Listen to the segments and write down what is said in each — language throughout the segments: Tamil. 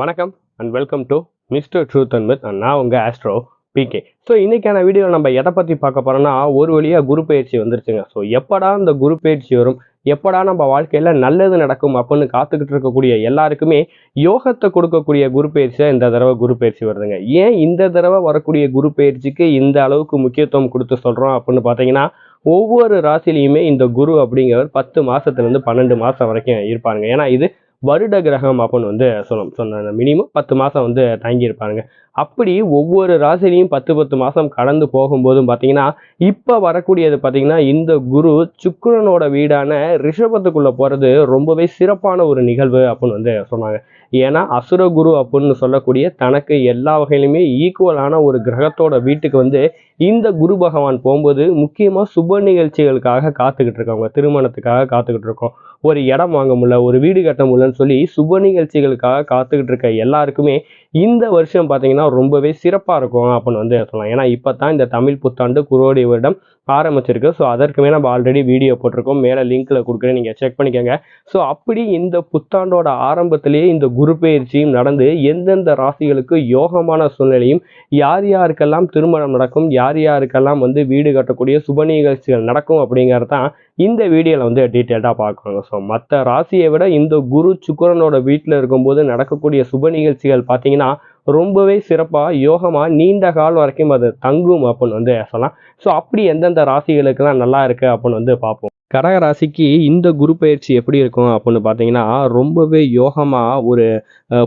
வணக்கம் and welcome to mister truth and myth நான் உங்கள் ஆஸ்ட்ரோ பிகே ஸோ இன்றைக்கான வீடியோவில் நம்ம எதை பற்றி பார்க்க போகிறோம்னா ஒரு வழியாக குரு பயிற்சி வந்துருச்சுங்க. ஸோ எப்படா இந்த குரு பயிற்சி வரும்? எப்படா நம்ம வாழ்க்கையில் நல்லது நடக்கும் அப்படின்னு காத்துக்கிட்டு இருக்கக்கூடிய எல்லாருக்குமே யோகத்தை கொடுக்கக்கூடிய குரு பயிற்சியாக இந்த தடவை குரு பயிற்சி வருதுங்க. ஏன் இந்த தடவை வரக்கூடிய குரு பயிற்சிக்கு இந்த அளவுக்கு முக்கியத்துவம் கொடுத்து சொல்கிறோம் அப்படின்னு பார்த்தீங்கன்னா ஒவ்வொரு ராசிலையுமே இந்த குரு அப்படிங்கிறவர் பத்து மாதத்துலேருந்து பன்னெண்டு மாதம் வரைக்கும் இருப்பாருங்க. ஏன்னா இது வருட கிரகம் அப்படின்னு வந்து சொல்லணும் சொன்ன மினிமம் பத்து மாதம் வந்து தங்கியிருப்பாங்க. அப்படி ஒவ்வொரு ராசிலையும் பத்து பத்து மாதம் கடந்து போகும்போதும் பார்த்தீங்கன்னா இப்போ வரக்கூடியது பார்த்தீங்கன்னா இந்த குரு சுக்கரனோட வீடான ரிஷபத்துக்குள்ளே போகிறது ரொம்பவே சிறப்பான ஒரு நிகழ்வு அப்படின்னு வந்து சொன்னாங்க. ஏன்னா அசுர குரு அப்படின்னு சொல்லக்கூடிய தனக்கு எல்லா வகையிலுமே ஈக்குவலான ஒரு கிரகத்தோட வீட்டுக்கு வந்து இந்த குரு பகவான் போகும்போது முக்கியமாக சுப நிகழ்ச்சிகளுக்காக காத்துக்கிட்டு இருக்கவங்க திருமணத்துக்காக காத்துக்கிட்டு இருக்கோம். ஒரு இடம் வாங்க முடியல ஒரு வீடு கட்ட அப்படின்னு சொல்லி சுப நிகழ்ச்சிகளுக்காக காத்துக்கிட்டு இருக்க எல்லாருக்குமே இந்த வருஷம் பார்த்தீங்கன்னா ரொம்பவே சிறப்பாக இருக்கும் அப்படின்னு வந்து சொல்லலாம். ஏன்னா இப்போ தான் இந்த தமிழ் புத்தாண்டு குரோடி வருடம் ஆரம்பிச்சிருக்கு. ஸோ அதற்குமே நம்ம ஆல்ரெடி வீடியோ போட்டிருக்கோம். மேலே லிங்க்கில் கொடுக்குறேன். நீங்கள் செக் பண்ணிக்கோங்க. ஸோ அப்படி இந்த புத்தாண்டோட ஆரம்பத்திலேயே இந்த குரு பயிற்சியும் நடந்து எந்தெந்த ராசிகளுக்கு யோகமான சூழ்நிலையும் யார் யாருக்கெல்லாம் திருமணம் நடக்கும் யார் யாருக்கெல்லாம் வந்து வீடு கட்டக்கூடிய சுப நிகழ்ச்சிகள் நடக்கும் அப்படிங்கிறது தான் இந்த வீடியோவில் வந்து டீட்டெயில்டாக பார்க்கணும். ஸோ மற்ற ராசியை விட இந்த குரு சுக்கரனோட வீட்டில் இருக்கும்போது நடக்கக்கூடிய சுப நிகழ்ச்சிகள் பார்த்தீங்கன்னா ரொம்பவே சிறப்பாக யோகமாக நீண்ட கால் வரைக்கும் அது தங்கும் அப்படின்னு வந்து சொல்லலாம். ஸோ அப்படி எந்தெந்த ராசிகளுக்கெல்லாம் நல்லா இருக்குது அப்படின்னு வந்து பார்ப்போம். கடகராசிக்கு இந்த குரு பயிற்சி எப்படி இருக்கும் அப்படின்னு பார்த்தீங்கன்னா ரொம்பவே யோகமாக ஒரு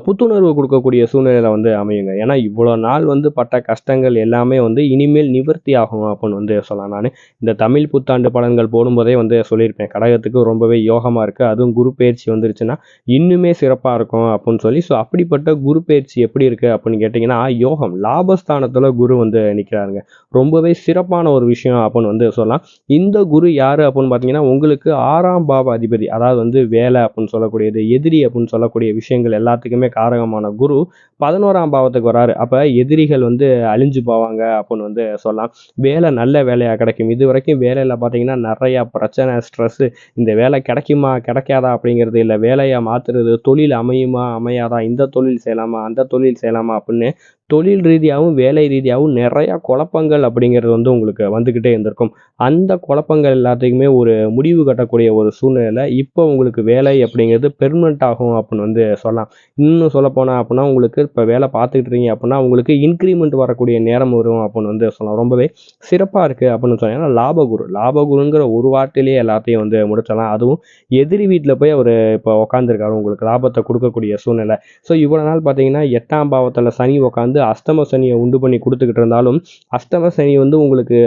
புத்துணர்வு கொடுக்கக்கூடிய சூழ்நிலையில் வந்து அமையுங்க. ஏன்னா இவ்வளோ நாள் வந்து பட்ட கஷ்டங்கள் எல்லாமே வந்து இனிமேல் நிவர்த்தி ஆகும் அப்படின்னு வந்து சொல்லலாம். நான் இந்த தமிழ் புத்தாண்டு பலன்கள் போடும்போதே வந்து சொல்லியிருப்பேன். கடகத்துக்கு ரொம்பவே யோகமாக இருக்குது அதுவும் குரு பயிற்சி வந்துருச்சுன்னா இன்னுமே சிறப்பாக இருக்கும் அப்படின்னு சொல்லி. ஸோ அப்படிப்பட்ட குரு பயிற்சி எப்படி இருக்குது அப்படின்னு கேட்டிங்கன்னா யோகம் லாபஸ்தானத்தில் குரு வந்து நிற்கிறாருங்க ரொம்பவே சிறப்பான ஒரு விஷயம் அப்படின்னு வந்து சொல்லலாம். இந்த குரு யார் அப்படின்னு பார்த்தீங்கன்னா உங்களுக்கு ஆறாம் பாவ அதிபதி அதாவது வந்து வேலை அப்படின்னு சொல்லக்கூடியது எதிரி அப்படின்னு சொல்லக்கூடிய விஷயங்கள் எல்லாத்துக்குமே காரகமான குரு பதினோராம் பாவத்துக்கு வராரு. அப்போ எதிரிகள் வந்து அழிஞ்சு போவாங்க அப்படின்னு வந்து சொல்லலாம். வேலை நல்ல வேலையாக கிடைக்கும். இது வரைக்கும் வேலையில் பார்த்தீங்கன்னா நிறையா பிரச்சனை ஸ்ட்ரெஸ்ஸு இந்த வேலை கிடைக்குமா கிடைக்காதா அப்படிங்கிறது இல்லை. வேலையை மாற்றுறது தொழில் அமையுமா அமையாதா இந்த தொழில் செய்யலாமா அந்த தொழில் செய்யலாமா அப்படின்னு தொழில் ரீதியாகவும் வேலை ரீதியாகவும் நிறையா குழப்பங்கள் அப்படிங்கிறது வந்து உங்களுக்கு வந்துக்கிட்டே இருந்திருக்கும். அந்த குழப்பங்கள் எல்லாத்துக்குமே ஒரு முடிவு கட்டக்கூடிய ஒரு சூழ்நிலையில் இப்போ உங்களுக்கு வேலை அப்படிங்கிறது பெர்மனெண்ட் ஆகும் அப்படின்னு வந்து சொல்லலாம். இன்னும் சொல்லப்போனால் அப்படின்னா உங்களுக்கு இப்போ வேலை பார்த்துக்கிட்டு இருக்கீங்க அப்படின்னா உங்களுக்கு இன்க்ரிமெண்ட் வரக்கூடிய நேரம் வரும் அப்படின்னு வந்து சொல்லலாம். ரொம்பவே சிறப்பாக இருக்குது அப்படின்னு சொன்னீங்கன்னா லாபகுரு லாபகுருங்கிற ஒரு வார்த்தையிலேயே எல்லாத்தையும் வந்து முடிச்சிடலாம். அதுவும் எதிரி வீட்டில் போய் அவர் இப்போ உட்காந்துருக்காரு உங்களுக்கு லாபத்தை கொடுக்கக்கூடிய சூழ்நிலை. ஸோ இவ்வளோ நாள் பார்த்தீங்கன்னா எட்டாம் பாவத்தில் சனி உட்காந்து அஷ்டம சனியை உண்டு பண்ணி கொடுத்துக்கிட்டு இருந்தாலும் அஷ்டம சனி வந்து உங்களுக்கு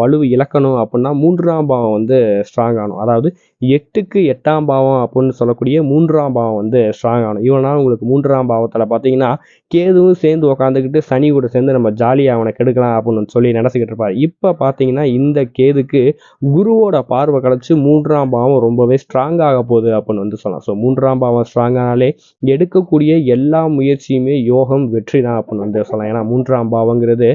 வலு இழக்கணும் அப்படின்னா மூன்றாம் பாவம் வந்து ஸ்ட்ராங் ஆகணும். அதாவது எட்டுக்கு எட்டாம் பாவம் அப்படின்னு சொல்லக்கூடிய மூன்றாம் பாவம் வந்து ஸ்ட்ராங் ஆகணும். நாள் உங்களுக்கு மூன்றாம் பாவத்தில் பார்த்தீங்கன்னா கேதுவும் சேர்ந்து உக்காந்துக்கிட்டு சனி கூட சேர்ந்து நம்ம ஜாலியாக அவனை கெடுக்கலாம் அப்படின்னு சொல்லி நினச்சிக்கிட்டு இருப்பார். இப்போ பார்த்தீங்கன்னா இந்த கேதுக்கு குருவோட பார்வை கிடச்சி மூன்றாம் பாவம் ரொம்பவே ஸ்ட்ராங்காக போகுது அப்படின்னு வந்து சொல்லலாம். ஸோ மூன்றாம் பாவம் ஸ்ட்ராங்கானாலே எடுக்கக்கூடிய எல்லா முயற்சியுமே யோகம் வெற்றி தான் அப்படின்னு வந்து சொல்லலாம். ஏன்னா மூன்றாம் பாவங்கிறது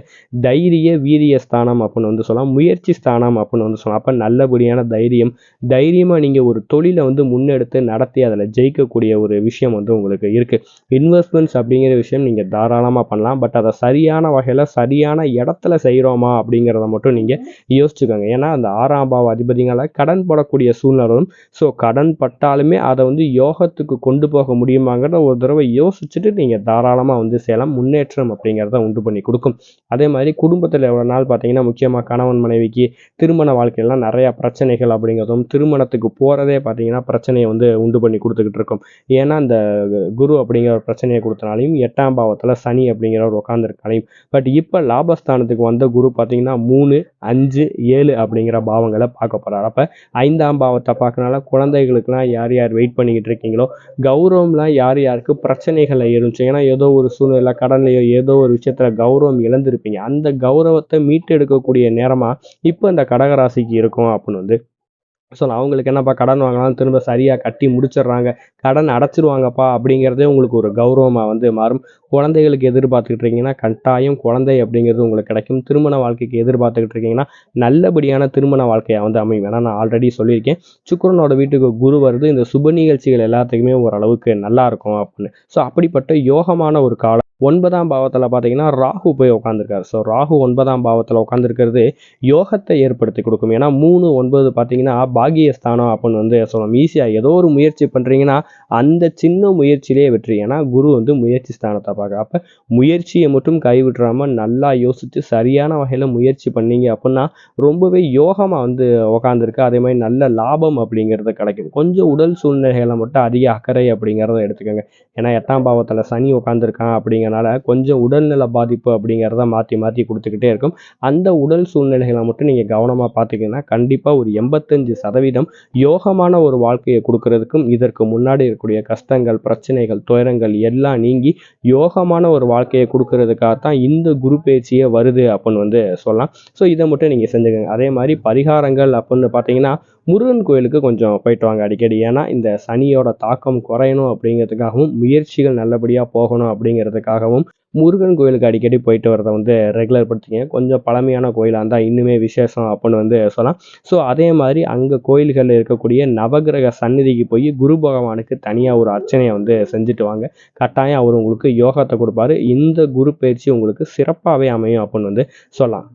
தைரிய வீரிய ஸ்தானம் அப்படின்னு வந்து சொல்லலாம். முயற்சி ஸ்தானம் அப்படின்னு வந்து சொல்லலாம். அப்போ நல்லபடியான தைரியம் தைரியமாக நீங்கள் ஒரு தொழிலை வந்து முன்னெடுத்து நடத்தி அதில் ஜெயிக்கக்கூடிய ஒரு விஷயம் வந்து உங்களுக்கு இருக்குது இன்வெஸ்ட்மெண்ட்ஸ் அப்படிங்கிற விஷயம் நீங்கள் தாராளமாக பண்ணலாம். பட் அதை சரியான வகையில் சரியான இடத்துல செய்கிறோமா அப்படிங்கிறத மட்டும் நீங்கள் யோசிச்சுக்கோங்க. ஏன்னா அந்த ஆறாம் பாவ அதிபதிகளை கடன் படக்கூடிய சூழ்நிலும் ஸோ கடன் பட்டாலுமே அதை வந்து யோகத்துக்கு கொண்டு போக முடியுமாங்கிறத ஒரு தடவை யோசிச்சுட்டு நீங்கள் தாராளமாக வந்து செய்யலாம். முன்னேற்றம் அப்படிங்கிறத உண்டு பண்ணி கொடுக்கும். அதே மாதிரி குடும்பத்தில் எவ்வளோ நாள் பார்த்தீங்கன்னா முக்கியமாக கணவன் மனைவிக்கு திருமண வாழ்க்கையெல்லாம் நிறையா பிரச்சனைகள் அப்படிங்கிறதும் திருமணத்துக்கு போகிறதே பார்த்தீங்கன்னா பிரச்சனையை வந்து உண்டு பண்ணி கொடுத்துக்கிட்டு இருக்கும். ஏன்னா அந்த குரு அப்படிங்கிற பிரச்சனையை கொடுத்தனாலையும் எட்டாம் பாவத்தில் சனி அப்படிங்கிற ஒரு உட்காந்துருக்காலையும் பட் இப்போ லாபஸ்தானத்துக்கு வந்த குரு பார்த்தீங்கன்னா மூணு அஞ்சு ஏழு அப்படிங்கிற பாவங்களை பார்க்க போகிறார் அப்போ ஐந்தாம் பாவத்தை பார்க்கறனால குழந்தைகளுக்கெல்லாம் யார் யார் வெயிட் பண்ணிக்கிட்டு இருக்கீங்களோ கௌரவம்லாம் யார் யாருக்கு பிரச்சனைகளை இருந்துச்சு? ஏன்னா ஏதோ ஒரு சூழ்நிலை கடன்லையோ ஏதோ ஒரு விஷயத்தில் கௌரவம் இழந்திருப்பீங்க. அந்த கௌரவத்தை மீட்டெடுக்கக்கூடிய நேரமாக இப்போ இந்த கடகராசிக்கு இருக்கும் அப்படின்னு வந்து ஸோ அவங்களுக்கு என்னப்பா கடன் வாங்கினாலும் திரும்ப சரியாக கட்டி முடிச்சிடுறாங்க. கடன் அடைச்சிருவாங்கப்பா அப்படிங்கிறதே உங்களுக்கு ஒரு கௌரவமாக வந்து மாறும். குழந்தைகளுக்கு எதிர்பார்த்துக்கிட்டு இருக்கீங்கன்னா கட்டாயம் குழந்தை அப்படிங்கிறது உங்களுக்கு கிடைக்கும். திருமண வாழ்க்கைக்கு எதிர்பார்த்துக்கிட்டு இருக்கீங்கன்னா நல்லபடியான திருமண வாழ்க்கையாக வந்து அமையும். ஏன்னா நான் ஆல்ரெடி சொல்லியிருக்கேன். சுக்கிரனோட வீட்டுக்கு குரு வருது இந்த சுப நிகழ்ச்சிகள் எல்லாத்துக்குமே ஓரளவுக்கு நல்லா இருக்கும் அப்படின்னு. ஸோ அப்படிப்பட்ட யோகமான ஒரு காலம் ஒன்பதாம் பாவத்தில் பார்த்தீங்கன்னா ராகு போய் உட்காந்துருக்காரு ஸோ ராகு ஒன்பதாம் பாவத்தில் உட்காந்துருக்கிறது யோகத்தை ஏற்படுத்தி கொடுக்கும். ஏன்னா மூணு ஒன்பது பார்த்தீங்கன்னா பாகியஸ்தானம் அப்படின்னு வந்து சொல்லலாம் ஈஸியாக ஏதோ ஒரு முயற்சி பண்ணுறீங்கன்னா அந்த சின்ன முயற்சியிலே வெற்றி. ஏன்னா குரு வந்து முயற்சி ஸ்தானத்தை பார்க்க அப்போ முயற்சியை மட்டும் கைவிட்டுறாம நல்லா யோசித்து சரியான வகையில் முயற்சி பண்ணீங்க அப்படின்னா ரொம்பவே யோகமாக வந்து உக்காந்துருக்கு. அதே மாதிரி நல்ல லாபம் அப்படிங்கிறது கிடைக்கும். கொஞ்சம் உடல் சூழ்நிலைகளை மட்டும் அதிக அக்கறை அப்படிங்கிறத எடுத்துக்கோங்க. ஏன்னா எட்டாம் பாவத்தில் சனி உட்காந்துருக்கான் அப்படிங்கிற அப்படிங்கிறனால கொஞ்சம் உடல்நல பாதிப்பு அப்படிங்கிறத மாற்றி மாற்றி கொடுத்துக்கிட்டே இருக்கும். அந்த உடல் சூழ்நிலைகளை மட்டும் நீங்கள் கவனமாக பார்த்தீங்கன்னா கண்டிப்பாக ஒரு எண்பத்தஞ்சு சதவீதம் யோகமான ஒரு வாழ்க்கையை கொடுக்கறதுக்கும் இதற்கு முன்னாடி இருக்கக்கூடிய கஷ்டங்கள் பிரச்சனைகள் துயரங்கள் எல்லாம் நீங்கி யோகமான ஒரு வாழ்க்கையை கொடுக்கறதுக்காகத்தான் இந்த குரு பேச்சியே வருது அப்படின்னு வந்து சொல்லலாம். ஸோ இதை மட்டும் நீங்கள் செஞ்சுக்கோங்க. அதே மாதிரி பரிகாரங்கள் அப்படின்னு பார்த்தீங்கன்னா முருகன் கோயிலுக்கு கொஞ்சம் போயிட்டு வாங்க அடிக்கடி. ஏன்னா இந்த சனியோட தாக்கம் குறையணும் அப்படிங்கிறதுக்காகவும் முயற்சிகள் நல்லபடியாக போகணும் அப்படிங்கிறதுக்காகவும் முருகன் கோயிலுக்கு அடிக்கடி போயிட்டு வரதை வந்து ரெகுலர் படுத்திங்க கொஞ்சம் பழமையான கோயிலாக இருந்தால் இன்னுமே விசேஷம் அப்படின்னு வந்து சொல்லலாம். ஸோ அதே மாதிரி அங்கே கோயில்களில் இருக்கக்கூடிய நவகிரக சந்நிதிக்கு போய் குரு பகவானுக்கு தனியாக ஒரு அர்ச்சனையை வந்து செஞ்சுட்டு வாங்க. கட்டாயம் அவர் உங்களுக்கு யோகத்தை கொடுப்பாரு. இந்த குரு பயிற்சி உங்களுக்கு சிறப்பாகவே அமையும் அப்படின்னு வந்து சொல்லலாம்.